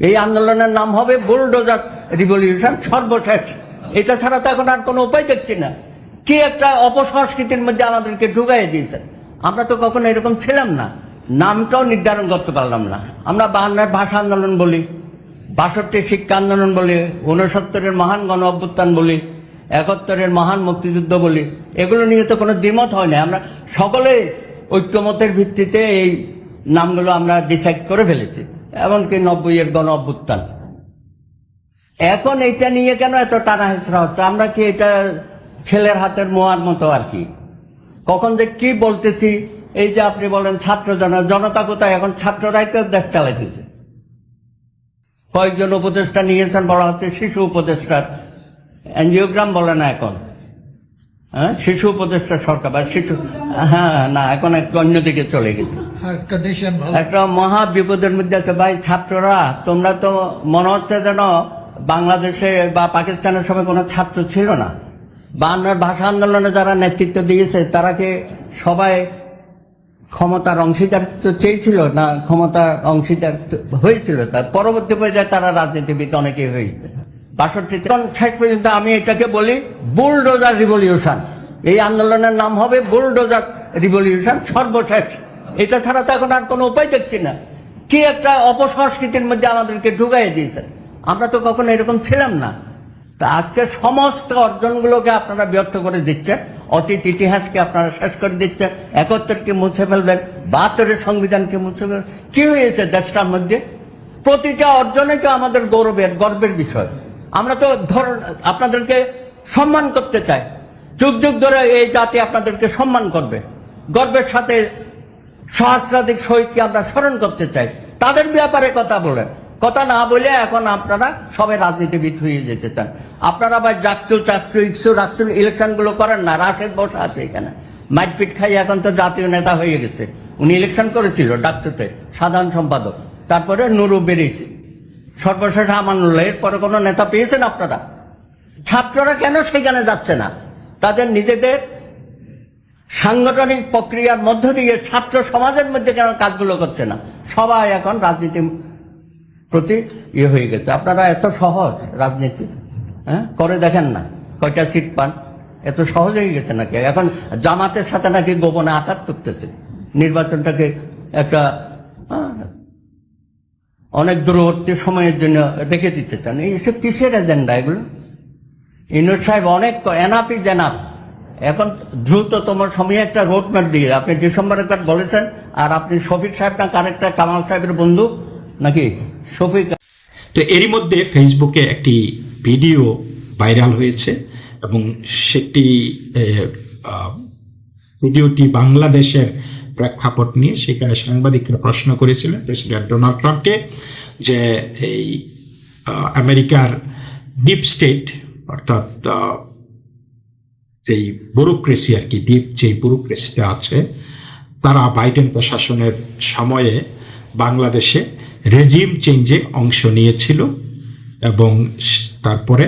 এই আন্দোলনের নাম হবে বুলডোজার রিভলিউশন সর্বশেষ। এটা ছাড়া তো এখন আর কোনো উপায় দেখছি না। কি একটা অপসংস্কৃতির মধ্যে আমাদেরকে ঢুকাই দিয়েছে? আমরা তো কখনো এরকম ছিলাম না। নামটাও নির্ধারণ করতে পারলাম না। আমরা বাহান্নের ভাষা আন্দোলন বলি, বাষট্টি শিক্ষা আন্দোলন বলি উনসত্তরের মহান গণ অভ্যুত্থান বলি, একাত্তরের মহান মুক্তিযুদ্ধ বলি। এগুলো নিয়ে তো কোনো দ্বিমত হয় না। আমরা সকলে ঐক্যমতের ভিত্তিতে এই নামগুলো আমরা ডিসাইড করে ফেলেছি। এমনকি নব্বই এর গণ অভ্যুত্থান। এখন এটা নিয়ে কেন এত টানা হেসরা হচ্ছে? আমরা কি এটা ছেলের হাতের মোয়ার মতো আর কি? কখন যে কি বলতেছি? এই যে আপনি বলেন ছাত্র জন, জনতা কোথায়? এখন ছাত্ররাই তো দেশ চালাইতেছে। কয়েকজন উপদেষ্টা নিয়েছেন, বলা হচ্ছে শিশু উপদেষ্টা। এনজিওগ্রাম বলে না এখন। হ্যাঁ? শিশু উপদেষ্টা সরকার বা শিশু হ্যাঁ না এখন একটু অন্যদিকে চলে গেছে। একটা মহা বিপদের মধ্যে আছে। ভাই ছাত্ররা তোমরা তো মনে হচ্ছে যেন বাংলাদেশে বা পাকিস্তানের সময় কোনো ছাত্র ছিল না। বাংলার ভাষা আন্দোলনে যারা নেতৃত্ব দিয়েছে তারা কি সবাই ক্ষমতার অংশীদারিত্ব চেয়েছিল না ক্ষমতার অংশীদারিত্ব হয়েছিল? তার পরবর্তী পর্যায়ে তারা রাজনীতিবিদ অনেকেই হয়েছে। বাষট্টিতে এখন শেষ পর্যন্ত আমি এটাকে বলি বুলডোজার রিভলিউশন। এই আন্দোলনের নাম হবে বুলডোজার রিভলিউশন সর্বশেষ। এটা ছাড়া তো এখন আর কোনো উপায় দেখছি না। কি একটা অপসংস্কৃতির মধ্যে আমাদেরকে ঢুকাই দিয়েছে? আমরা তো কখনো এরকম ছিলাম না। তা আজকে সমস্ত অর্জনগুলোকে আপনারা ব্যর্থ করে দিচ্ছেন। অতীত ইতিহাসকে আপনারা শেষ করে দিচ্ছেন। একাত্তরকে মুছে ফেলবেন। বাহাত্তরের সংবিধানকে মুছে ফেলবেন। কি হয়েছে দেশটার মধ্যে? প্রতিটা অর্জনে তো আমাদের গৌরবের, গর্বের বিষয়। আমরা তো ধর আপনাদেরকে সম্মান করতে চাই। যুগ যুগ ধরে এই জাতি আপনাদেরকে সম্মান করবে। গর্বের সাথে সহস্রাধিক শহীদকে আমরা স্মরণ করতে চাই। তাদের ব্যাপারে কথা বলেন। কথা না বলে এখন আপনারা সবাই রাজনীতিবিদ হয়ে যেতে চান। আপনারা আবার জাকসু, চাকসু, ইকসু, রাকসু ইলেকশনগুলো করেন না। রাশেদ বসা আছে এখানে। মাইটপিট খাই এখন তো জাতীয় নেতা হয়ে গেছে। উনি ইলেকশন করেছিল ডাকসুতে, সাধারণ সম্পাদক। তারপরে নুরু বেরিয়েছে। সর্বশেষ আমানুল্লাহ, এরপরে কোনো নেতা পেয়েছেন আপনারা? ছাত্ররা কেন সেখানে যাচ্ছে না? তাদের নিজেদের সাংগঠনিক প্রক্রিয়ার মধ্য দিয়ে ছাত্র সমাজের মধ্যে কেন কাজগুলো করছে না? সবাই এখন রাজনীতি প্রতি ইয়ে হয়ে গেছে। আপনারা এত সহজ রাজনীতি হ্যাঁ? করে দেখেন না কয়টা সিট পান? এত সহজ হয়ে গেছে নাকি? এখন জামাতের সাথে নাকি গোপনে আঘাত করতেছে। নির্বাচনটাকে একটা হ্যাঁ, অনেক দূরবর্তী সময়ের জন্য রেখে দিতে চান। এইসব কিসের এজেন্ডা এগুলো? ইনুর সাহেব অনেক এনাপি জেনাপ। এখন দ্রুততম সময়ে একটা রোড ম্যাপ দিয়ে, আপনি ডিসেম্বর একবার বলেছেন, আর আপনি শফিক সাহেব না, কারেক্টার কামাল সাহেবের বন্ধু, নাকি? শফিক তো এরই মধ্যে ফেসবুকে একটি ভিডিও ভাইরাল হয়েছে, এবং সেটি ভিডিওটি বাংলাদেশের প্রেক্ষাপট নিয়ে সেখানে সাংবাদিকরা প্রশ্ন করেছিলেন প্রেসিডেন্ট ডোনাল্ড ট্রাম্পকে যে এই আমেরিকার ডিপ স্টেট অর্থাৎ যেই ব্যুরোক্রেসি আর কি ডিপ যেই ব্যুরোক্রেসিটা আছে, তারা বাইডেন প্রশাসনের সময়ে বাংলাদেশে রেজিম চেঞ্জে অংশ নিয়েছিল এবং তারপরে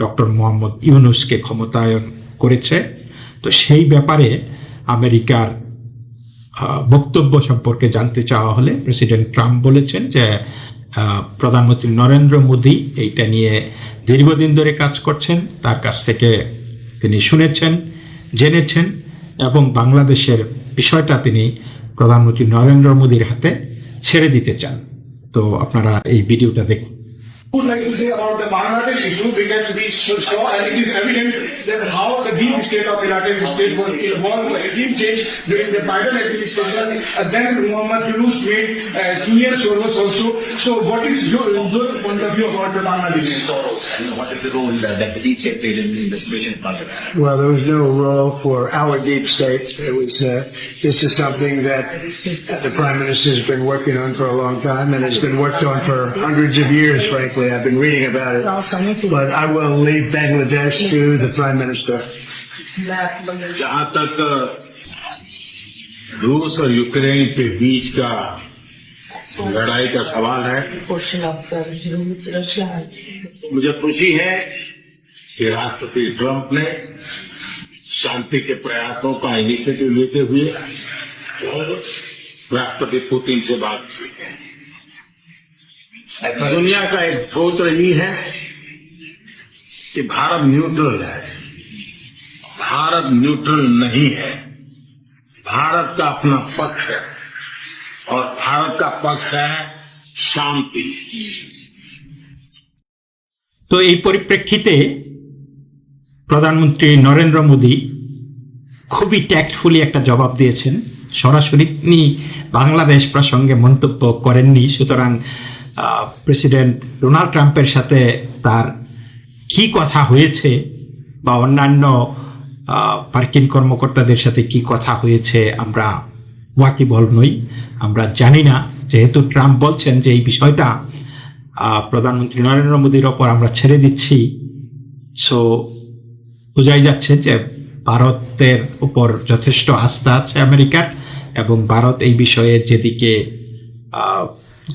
ডক্টর মোহাম্মদ ইউনুসকে ক্ষমতায়ন করেছে। তো সেই ব্যাপারে আমেরিকার বক্তব্য সম্পর্কে জানতে চাওয়া হলে প্রেসিডেন্ট ট্রাম্প বলেছেন যে প্রধানমন্ত্রী নরেন্দ্র মোদী এইটা নিয়ে দীর্ঘদিন ধরে কাজ করছেন, তার কাছ থেকে তিনি শুনেছেন, জেনেছেন এবং বাংলাদেশের বিষয়টা তিনি প্রধানমন্ত্রী নরেন্দ্র মোদীর হাতে ছেড়ে দিতে চান। তো আপনারা এই ভিডিওটা দেখুন। Would like to say about the Bangladesh issue because we should show and it is evident that how the deep state of the United States was involved in the regime change during the Biden administration and then Muhammad Yunus made uh, Julian Soros also. So what is your, your point of view about the Bangladesh? Soros and what is the role uh, that the DJ played in, in the situation in Bangladesh? Well, there was no role for our deep state. It was, uh, this is something that the Prime Minister has been working on for a long time and has been worked on for hundreds of years, frankly I've been reading about it. But I will leave Bangladesh to the Prime Minister. जहां तक रूस और Ukraine के बीच का लड़ाई का सवाल है portion of uh, Russia. मुझे खुशी है कि राष्ट्रपति ट्रंप ने शांति के प्रयासों का इनिशिएटिव लेते हुए राष्ट्रपति पुतिन से बात की दुनिया का एक सोच रही है कि भारत न्यूट्रल है भारत न्यूट्रल नहीं है भारत का अपना पक्ष है और भारत का पक्ष है शांति তো এই পরিপ্রেক্ষিতে প্রধানমন্ত্রী নরেন্দ্র মোদী খুবই ট্যাক্টফুলি একটা জবাব দিয়েছেন সরাসরি তিনি বাংলাদেশ প্রসঙ্গে মন্তব্য করেননি সুতরাং প্রেসিডেন্ট ডোনাল্ড ট্রাম্পের সাথে তার কি কথা হয়েছে বা অন্যান্য পার্কিং কর্মকর্তাদের সাথে কি কথা হয়েছে আমরা ওয়াকিবল নই। আমরা জানি না। যেহেতু ট্রাম্প বলছেন যে এই বিষয়টা প্রধানমন্ত্রী নরেন্দ্র মোদীর ওপর আমরা ছেড়ে দিচ্ছি। সো বোঝাই যাচ্ছে যে ভারতের উপর যথেষ্ট আস্থা আছে আমেরিকার এবং ভারত এই বিষয়ে যেদিকে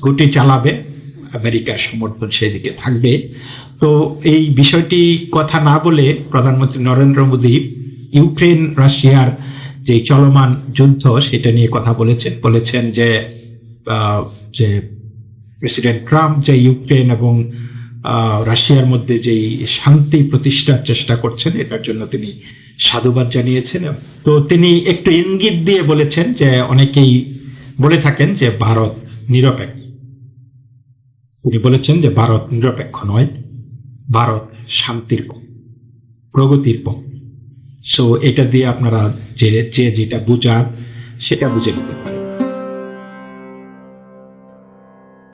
গুটি চালাবে আমেরিকার সমর্থন সেদিকে থাকবে। তো এই বিষয়টি কথা না বলে প্রধানমন্ত্রী নরেন্দ্র মোদী ইউক্রেন, রাশিয়ার যে চলমান যুদ্ধ, সেটা নিয়ে কথা বলেছেন। বলেছেন যে যে প্রেসিডেন্ট ট্রাম্প যে ইউক্রেন এবং রাশিয়ার মধ্যে যেই শান্তি প্রতিষ্ঠার চেষ্টা করছেন, এটার জন্য তিনি সাধুবাদ জানিয়েছেন। তো তিনি একটু ইঙ্গিত দিয়ে বলেছেন যে, অনেকেই বলে থাকেন যে, ভারত নিরপেক্ষ। তিনি বলেছেন যে ভারত নিরপেক্ষ নয়, ভারত শান্তির প্রগতির পক্ষ সো এটা দিয়ে আপনারা যে যে যেটা বোঝার, সেটা বুঝে নিতে পারেন।